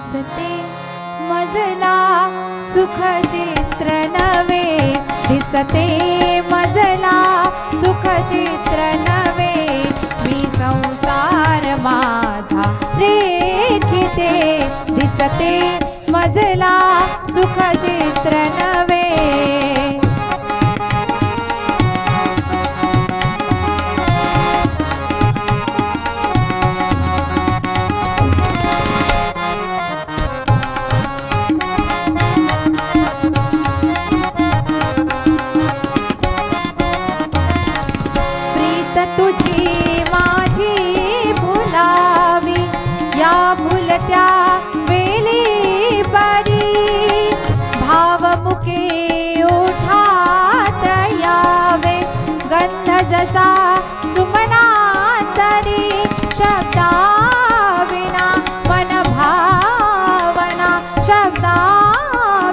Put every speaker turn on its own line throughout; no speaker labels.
दिसते. मजला सुखचित्र नवे दिसते मजला सुखचित्र नवे मी संसार माझा रेखिते. दिसते मजला सुखचित्र नवे गंध सुमनातरी शब्दा विना मन भावना शब्दा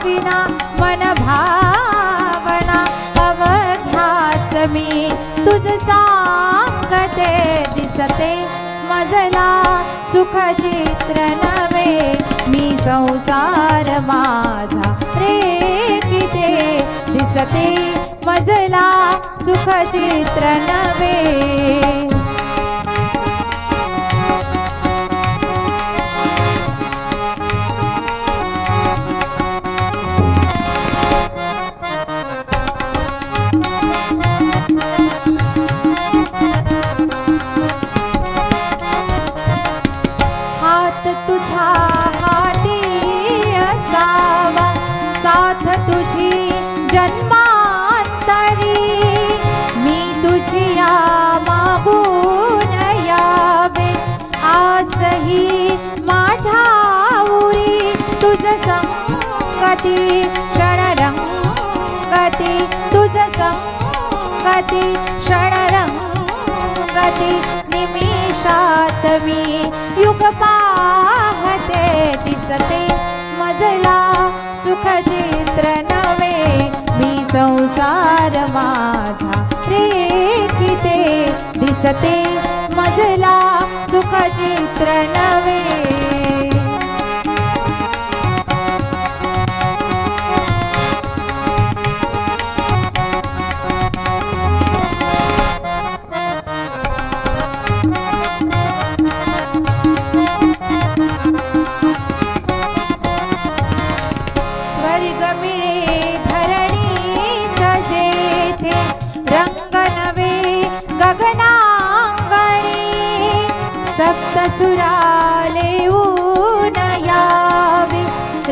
विना मन भावना अवघ्याच मी तुझ सांगते दिसते मजला सुखचित्र नवे मी संसार माझा रेखिते दिसते मजला सुखचित्र नवे संसार माझा. रेखिते दिसते मजला सुखचित्र नवे स्वर्ग मिळे धरणी सजेथे रंग नवे गगनांगणी सप्त सुराले ऊन यावे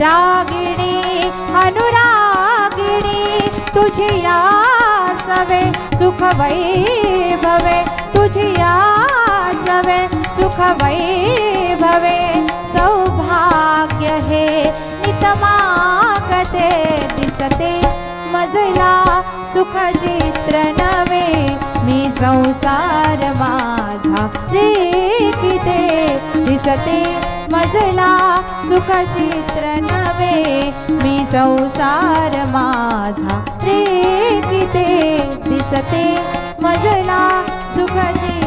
रागिणी अनुरागिणी तुझी यासवे सुख वैभवे तुझी यासवे सुख वैभवे सौभाग्य हे नितमागते दिसते. सुखचित्र नवे मी संसार माझा रेखिते दिसते मजला सुखचित्र नवे मी संसार माझा रेखिते दिसते मजला सुखचित्र